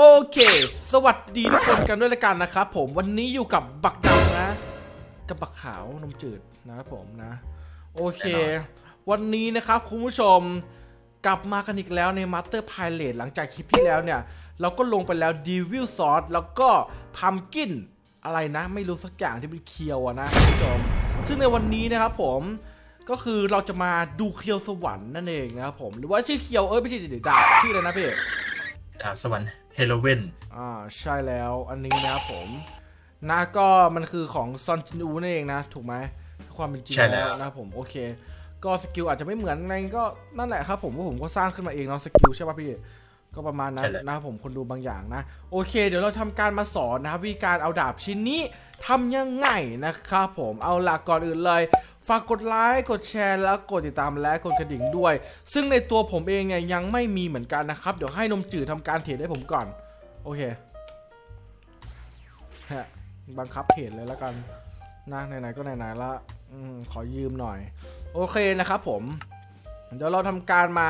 โอเค สวัสดีทุกคนกันด้วยละกันนะครับผมวันนี้อยู่กับบักดำนะ กับบักขาวนมจืดนะครับผมนะ โอเคอวันนี้นะครับคุณผู้ชมกลับมากันอีกแล้วใน Master Pilot หลังจากคลิปที่แล้วเนี่ย เราก็ลงไปแล้ว Devil Sauce แล้วก็พัมกินอะไรนะ ไม่รู้สักอย่างที่เป็นเคียวอะนะคุณผู้ชม ซึ่งในวันนี้นะครับผมก็คือเราจะมาดูเคียวสวรรค์นั่นเองนะครับผมหรือว่าชื่อเคียวเอ้ยไม่ใช่เดี๋ยวดาบชื่ออะไรนะพี่ ดาบสวรรค์เฮโลเวนอ่าใช่แล้วอันนี้นะครับผมนะก็มันคือของซอนจินอูนั่นเองนะ ถูกไหมความเป็นจริงแล้วนะครับผมโอเค ก็สกิลอาจจะไม่เหมือนไงก็นั่นแหละครับผมว่าผมก็สร้างขึ้นมาเองเนาะสกิลใช่ป่ะพี่ก็ประมาณนั้นนะครับผมคนดูบางอย่างนะ โอเค เดี๋ยวเราทำการมาสอนนะครับวิธีการเอาดาบชิ้นนี้ทำยังไงนะครับผมเอาหลักก่อนอื่นเลย ฝากกดไลค์กดแชร์แล้วกดติดตามและกดกระดิ่งด้วย ซึ่งในตัวผมเองเนี่ยยังไม่มีเหมือนกันนะครับ เดี๋ยวให้นมจืดทำการเทรดให้ผมก่อน โอเคฮะบังคับเทรดเลยแล้วกันนะไหนๆก็ไหนๆละอขอยืมหน่อย โอเคนะครับผม เดี๋ยวเราทำการมา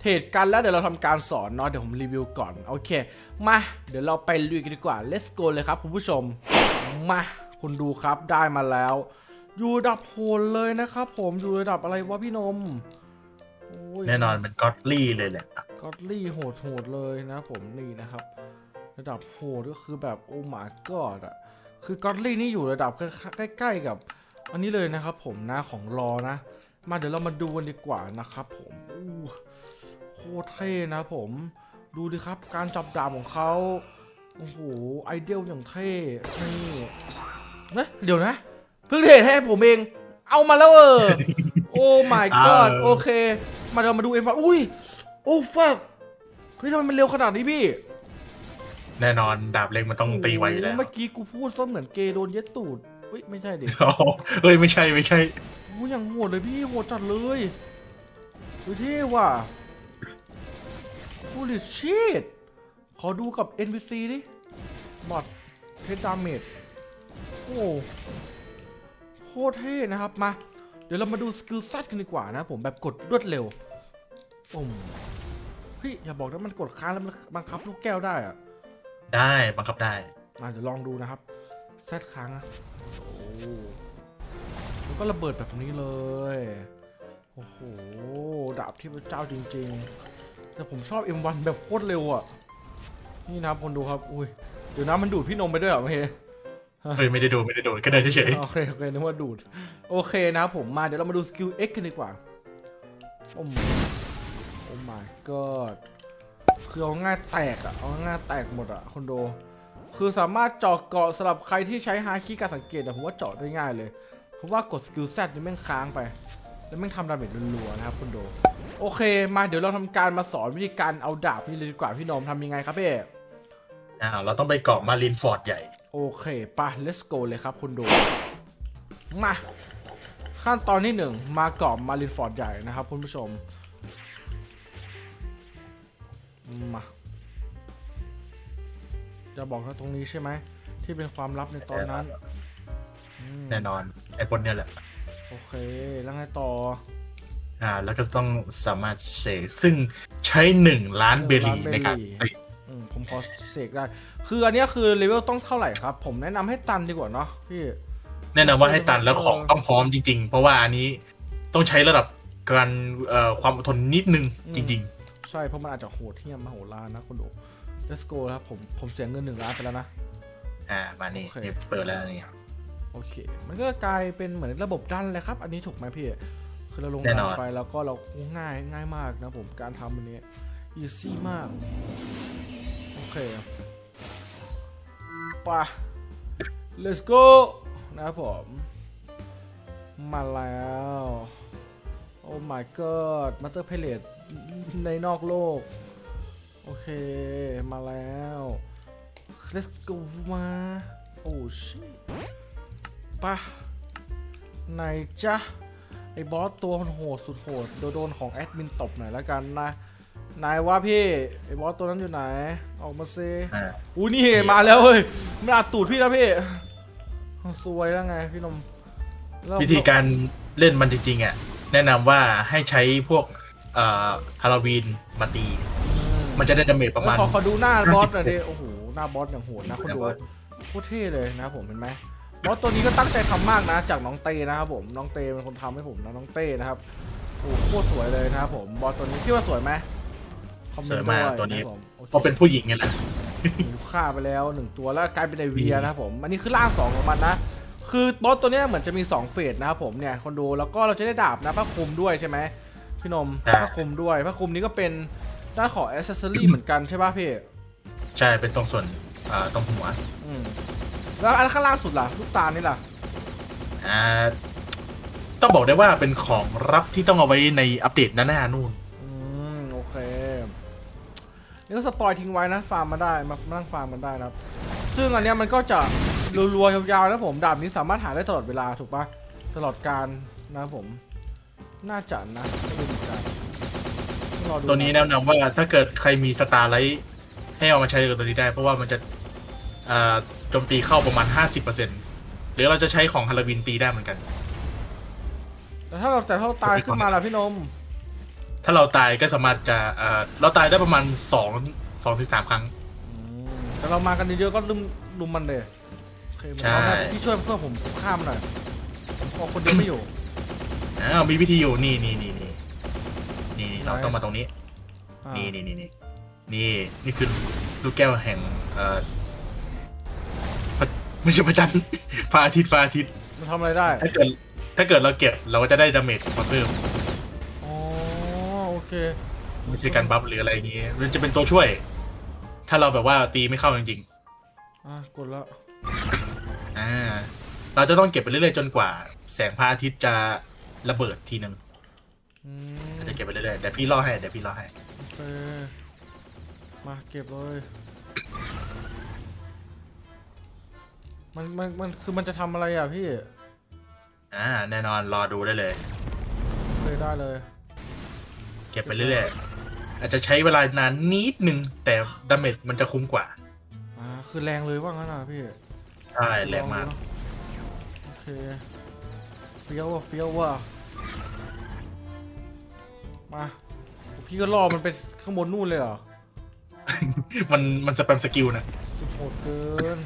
เทรดกันแล้วเดี๋ยวเราทำการสอนเนาะเดี๋ยวผมรีวิวก่อนโอเค มาเดี๋ยวเราไปลุยกันดีกว่า let's go เลยครับคุณผู้ชมมาคุณดูครับได้มาแล้ว อยู่ระดับโหดเลยนะครับผมอยู่ระดับอะไรวะพี่นมโอ้ยแน่นอนเป็นก็อดลี่เลยแหละก็อดลี่โหดโหดๆเลยนะผมนี่นะครับ ระดับโหดก็คือแบบโอ้ my god อะคือก็อดลี่นี่อยู่ระดับใกล้ๆกับ อันนี้เลยนะครับ ผมนะของรอนะ มาเดี๋ยวเรามาดูกันดีกว่านะครับ ผมอู้โคตรเท่นะผมดูดิครับ การจับดาบของเขาโอ้โหไอเดียลอย่างเท่นี่นะเดี๋ยวนะ เพิ่งเทรดให้ผมเอง เอามาแล้วเออ โอ้ my god โอเค มาเดี๋ยวมาดูเอ็มฟัอุ้ย โอ้ฟักเฮ้ยทำไมมันเร็วขนาดนี้พี่แน่นอนดาบเล็กมันต้องตีไวอยู่แล้วโเมื่อกี้กูพูดซะเหมือนเกย์โดนเย็ดตูดเฮ้ยไม่ใช่ดิอ๋อเอ้ยไม่ใช่ไม่ใช่โอ้ยอย่างโหดเลยพี่โหดจัดเลยเฮ้ยเท่ว่ะ Holy shit ขอดูกับ NPC ดิบอดเทสดาเมจโอ้โค ตรเท่นะครับมา เดี๋ยวเรามาดูสกิลซัดกันดีกว่านะผมแบบกดรวดเร็วปุ่มเฮ้ยอย่าบอกนะมันกดค้างแล้วมันบังคับลูกแก้วได้อะได้บังคับได้มาเดี๋ยวลองดูนะครับแซดค้างนะโอ้แล้วก็ระเบิดแบบนี้เลยโอ้โหดาบเทพเจ้าจริง ๆ แต่ผมชอบ M1 แบบโคตรเร็วอะนี่นะครับคนดูครับอุ้ยเดี๋ยวน้ำมันดูดพี่นมไปด้วยเหรอเมย์ เฮ้ยไม่ได้โดนไม่ได้โดนก็เดินเฉยโอเคโอเคนึกว่าดูด โอเคนะครับผมมาเดี๋ยวเรามาดูสกิล X กันดีกว่า โอ้ my- โอ้ my god คือเอาง่ายแตกอะเอาง่ายแตกหมดอะคนดูคือสามารถเจาะเกาะสำหรับใครที่ใช้ฮาคิการสังเกตแต่ผมว่าเจาะได้ง่ายเลยเพราะว่ากดสกิล Z นี่แม่งค้างไป แล้วแม่งทำดาเมจรัวๆนะครับคุณดูโอเค มาเดี๋ยวเราทำการมาสอนวิธีการเอาดาบนี่เลยดีกว่าพี่นมทำยังไงครับพี่ๆอ้าวเราต้องไปเกาะมารินฟอร์ดใหญ่ โอเคไป let's go เลยครับคุณดู มา ขั้นตอนที่หนึ่งมาเกาะมารินฟอร์ดใหญ่นะครับคุณผู้ชม มา จะบอกนะตรงนี้ใช่ไหม ที่เป็นความลับในตอนนั้นอืมแน่นอนไอ้บนเนี่ยแหละ โอเค แล้วไงต่อ อ่า แล้วก็ต้องสามารถเสกซึ่งใช้หนึ่งล้านเบลลีหนึ่งล้านเบลลี่ในการเสกอืมผม พอเสกได้ คืออันเนี้ยคือเลเวลต้องเท่าไหร่ครับ ผมแนะนำให้ตันดีกว่าเนาะพี่ แน่นอนว่าให้ตันแล้วของต้องพร้อมจริง ๆ เพราะว่าอันนี้ต้องใช้ระดับการเอ่อความอดทนนิดนึงจริง ใช่เพราะมันอาจจะโหดเที่ยมมโหฬารนะคุณดู let's go ครับผมผมเสียเงินหนึ่งล้านไปแล้วนะ ๆ อ่ามานี่โอเคนี่เปิดแล้วนี่โอเค มันก็กลายเป็นเหมือนระบบดันเลยครับ อันนี้ถูกไหมพี่ คือเราลงแน่ดันอนไปแล้วก็เราง่ายง่ายมากนะผม การทำอันนี้ easy มากโอ เคไป let's go นะครับผม มาแล้ว โอ้ my god มาเตอร์เพลตในนอกโลก โอเค มาแล้ว let's go มา โอ้ชิปะไหนจ๊ะไอ้บอสตัวโหดสุดโหดโดนของแอดมินตบหน่อยแล้วกันนะ นายว่าพี่ไอ้บอสตัวนั้นอยู่ไหน ออกมาซิอ่าอู้นี่มาแล้วเฮ้ยมันอัดตูดพี่แล้วพี่ซวยแล้วไงพี่นมแล้ว วิธีการเล่นมันจริงๆอะแนะนำว่าให้ใช้พวกเอ่อฮาโลวีนมาตีอืมมันจะได้ดาเมจประมาณขอขอดูหน้าบอสหน่อย56ดิ โอ้โห หน้าบอสอย่างโหดนะคนดูหน้าบอส โคตรเท่เลยนะผมเห็นไหมบอสตัวนี้ก็ตั้งใจทำมากนะ จากน้องเต้นะครับผม น้องเต้เป็นคนทำให้ผมนะน้องเต้นะครับ โอ้โหโคตรสวยเลยนะครับผม บอสตัวนี้คิดว่าสวยไหม คอเนต์สวยมากด้ตัวนี้ะครับผมโอค เพราะเป็นผู้หญิงไงแหละหนูฆ่าไปแล้วหนึ่งตัวแล้วกลายเป็นไอเวียนะครับผมอันนี้คือร่างสองของมันนะ คือบอสตัวเนี้ยเหมือนจะมี2เฟสนะครับผมเนี่ยคนดูแล้วก็เราจะได้ดาบนะผ้าคลุมด้วยใช่ไหมพี่นมใช่ ผ้าคลุมด้วยผ้าคลุมนี้ก็เป็นด้านของอ c เซสซอรี่ เหมือนกันใช่ป่ะพี่ใช่เป็นตรงส่วนอ่าตรงหัวอืมแล้วอันข้างล่างสุดล่ะลูกตาลนี่ล่ะอ่าต้องบอกได้ว่าเป็นของรับที่ต้องเอาไว้ในอัปเดตหน้าๆนู่นอืมโอเค นี่ก็สปอยทิ้งไว้นะฟาร์มมาได้มามานั่งฟาร์มกันได้นะครับ ซึ่งอันเนี้ยมันก็จะรัวๆยาวๆนะผมดาบนี้สามารถหาได้ตลอดเวลาถูกปะตลอดการนะครับผมน่าจะนะไม่รู้เหมือนกันต้องรอดูะตัวนี้แนะนำว่าถ้าเกิดใครมีสตาร์ไลท์ให้เอามาใช้กับตัวนี้ได้ เพราะว่ามันจะอ่าโจมตีเข้าประมาณ 50%หรือเราจะใช้ของฮาโลวีนตีได้เหมือนกัน แต่ถ้าเราแต่ถ้าเราตายขึ้นมาล่ะพี่นม ถ้าเราตายก็สามารถจะเอ่อเราตายได้ประมาณสองสองถึงสามครั้งอืมแต่เรามากันเยอะๆก็ลุมลุมมันเลยโอเคเหมือนใช่เรานะพี่ช่วยเพื่อนผมข้ามหน่อยผมพอคนเดียวไม่อยู่ อ้าวมีวิธีอยู่นี่นี่นี่นี่นี่เราไหนต้องมาตรงนี้ อ่านี่นี่นี่นี่นี่นี่คือลูกแก้วแห่งเอ่อพระไม่ใช่พระจันทร์ พระอาทิตย์พระอาทิตย์มันทำอะไรได้ ถ้าเกิดถ้าเกิดเราเก็บเราก็จะได้ดาเมจมาเพิ่มอ๋อโอ เคไม่ใช่การบัฟหรืออะไรอย่างงี้มันจะเป็นตัวช่วย ถ้าเราแบบว่าตีไม่เข้าจริงอะกดแล้วๆอ่าเราจะต้องเก็บไปเรื่อยๆจนกว่า แสงพระอาทิตย์จะระเบิดทีหนึ่งอืมเราจะเก็บไปเรื่อยๆเดี๋ยวพี่ล่อให้เดี๋ยวพี่ล่อให้ โอเคมาเก็บเลยมันมันมันคือมันจะทำอะไรอะพี่อ่าแน่นอนรอดูได้เลย เคยได้เลยเก็บไปเรื่อยๆ อาจจะใช้เวลานานนิดนึง แต่ดาเมจมันจะคุ้มกว่า อ่า คือแรงเลยว่างั้นอะพี่ใช่แรงมาก โอเคเฟี้ยวว่ะเฟี้ยวว่ะมาพี่ก็ล่อมันไปข้างบนนู่นเลยเหรอ มันมันสแปมสกิลนะ สุดโหดเกิน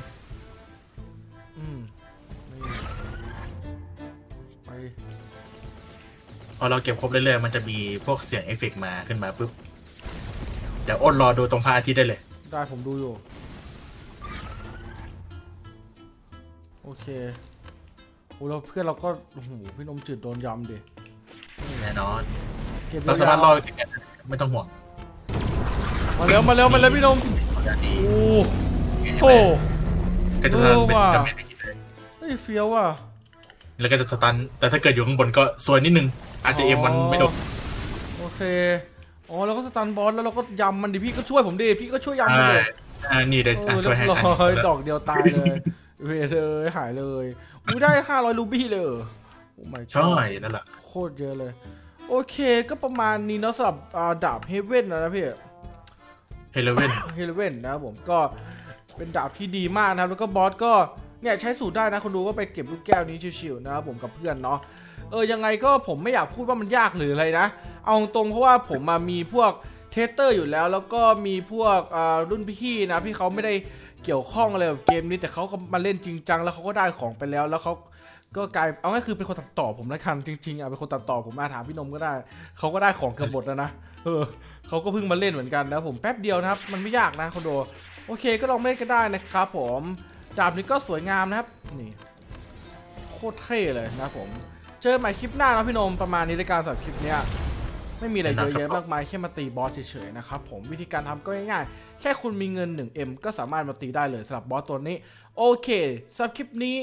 อเราเก็บครบเรื่อยๆมันจะมีพวกเสียงเอฟเฟกต์มาขึ้นมาปุ๊บ เดี๋ยวอ้นรอดูตรงพระอาทิตย์ได้เลย ได้ผมดูอยู่ โอเคโอ้แล้วเพื่อนเราก็โอ้โหพี่นมจืดโดนยำดิแน่นอน เก็บเราสามารถรยอวดไม่ต้องห่วงๆมาเร็วมาเร็วมาเร็วพี่นมดีโอ้โหก็จะทำเป็นเออว่ะดาเมจอย่างนี้เลยเฮ้ยเฟี้ยวว่ะ แล้วก็จะสตัน แต่ถ้าเกิดอยู่ข้างบนก็สวยนิดนึง อาจจะเอ็มมันไม่โดนโอเค อ๋อแล้วก็สตันบอสแล้วเราก็ยำมันดิพี่ก็ช่วยผมดิพี่ก็ช่วยยำมันใช่ดิอ่านี่เดี๋ยวเออะอช่วยให้เรียบให้ร้อยดอกเดียวตายเลยเวยเลยหายเลยอุ้ยได้ห้าร้อยรูบี้เลยเหรอโอ้ my god ใช่นั่นแหละ โคตรเยอะเลย โอเคก็ประมาณนี้เนาะสำหรับอ่าดาบเฮเว่นนะนะพี่ เฮเลเว่น เฮเว่นนะครับผมก็เป็นดาบที่ดีมากนะครับ แล้วก็บอสก็ เนี่ยใช้สูตรได้นะคนดูก็ไปเก็บลูกแก้วนี้ชิวๆนะครับผมกับเพื่อนเนาะเออยังไงก็ผมไม่อยากพูดว่ามันยากหรืออะไรนะ เอาตรงๆเพราะว่าผมมามีพวกเทสเตอร์อยู่แล้ว แล้วก็มีพวกอ่ารุ่นพี่นะพี่เขาไม่ได้เกี่ยวข้องอะไรกับเกมนี้แต่เขาก็มาเล่นจริงจังแล้วเขาก็ได้ของไปแล้วแล้วเขาก็กลายเอาง่ายคือเป็นคนตัดต่อผมล้วกันจริงๆอะเป็นคนตัดต่อผมมาถามพี่นมก็ได้เขาก็ได้ของเกือบหมดแล้วนะเออเขาก็เพิ่งมาเล่นเหมือนกันนะผมแป๊บเดียวนะครับ มันไม่ยากนะคอนโดโอเคก็ลองเล่นกันได้นะครับผม ดาบนี้ก็สวยงามนะครับ นี่ โคตรเท่เลยนะผม เจอกันใหม่คลิปหน้านะพี่นมประมาณนี้ในการสำหรับคลิปเนี้ยไม่มีอะไรเยอะแยะมากมายแค่มาตีบอสเฉยๆนะครับผมวิธีการทำก็ง่ายๆ แค่คุณมีเงิน 1M ก็สามารถมาตีได้เลยสำหรับบอสตัวนี้ โอเคสำหรับคลิปนี้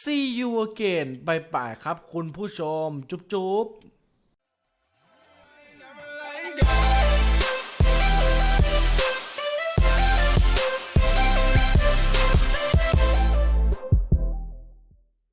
see you again บายบายครับคุณผู้ชม จุ๊บๆ